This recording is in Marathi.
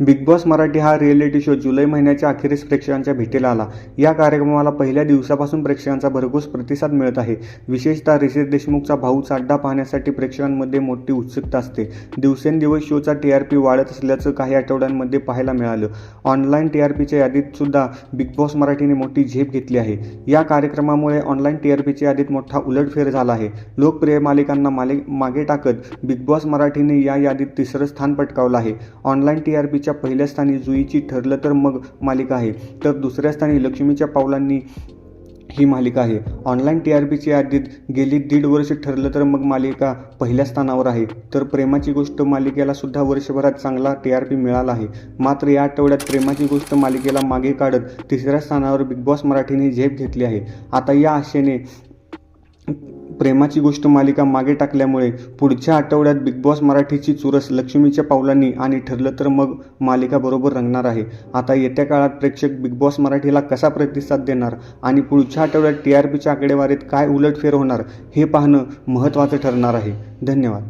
बिग बॉस मराठी हा रिएलिटी शो जुलै महिन्याच्या अखेरीस प्रेक्षकांच्या भेटीला आला. या कार्यक्रमाला पहिल्या दिवसापासून प्रेक्षकांचा भरघोस प्रतिसाद मिळत आहे. विशेषतः रिषेश देशमुखचा भाऊ चाड्डा पाहण्यासाठी प्रेक्षकांमध्ये मोठी उत्सुकता असते. दिवसेंदिवस शोचा टी आर पी वाढत असल्याचं काही आठवड्यांमध्ये पाहायला मिळालं. ऑनलाईन टी आर पीच्या यादीत सुद्धा बिग बॉस मराठीने मोठी झेप घेतली आहे. या कार्यक्रमामुळे ऑनलाईन टी आर पीच्या यादीत मोठा उलटफेर झाला आहे. लोकप्रिय मालिकांना मालिक मागे टाकत बिग बॉस मराठीने या यादीत तिसरं स्थान पटकावलं आहे. ऑनलाईन टी आर पीच्या पहिल्या स्थानी जुईची ठरलं तर मग मालिका आहे. तर दुसऱ्या स्थानी लक्ष्मीच्या पावलांनी ही मालिका आहे. ऑनलाईन टी आर पीच्या यादीत गेली दीड वर्ष ठरलं तर मग मालिका पहिल्या स्थानावर आहे. तर प्रेमाची गोष्ट मालिकेला सुद्धा वर्षभरात चांगला टी आर पी मिळाला आहे. मात्र या आठवड्यात प्रेमाची गोष्ट मालिकेला मागे काढत तिसऱ्या स्थानावर बिग बॉस मराठीने झेप घेतली आहे. आता या आशेने प्रेमाची गोष्ट मालिका मागे टाकल्यामुळे पुढच्या आठवड्यात बिग बॉस मराठीची चुरस लक्ष्मीच्या पावलांनी आणि ठरलं तर मग मालिका बरोबर रंगणार आहे. आता येत्या काळात प्रेक्षक बिग बॉस मराठीला कसा प्रतिसाद देणार आणि पुढच्या आठवड्यात टी आर पीच्या आकडेवारीत काय उलटफेर होणार हे पाहणं महत्त्वाचं ठरणार आहे. धन्यवाद.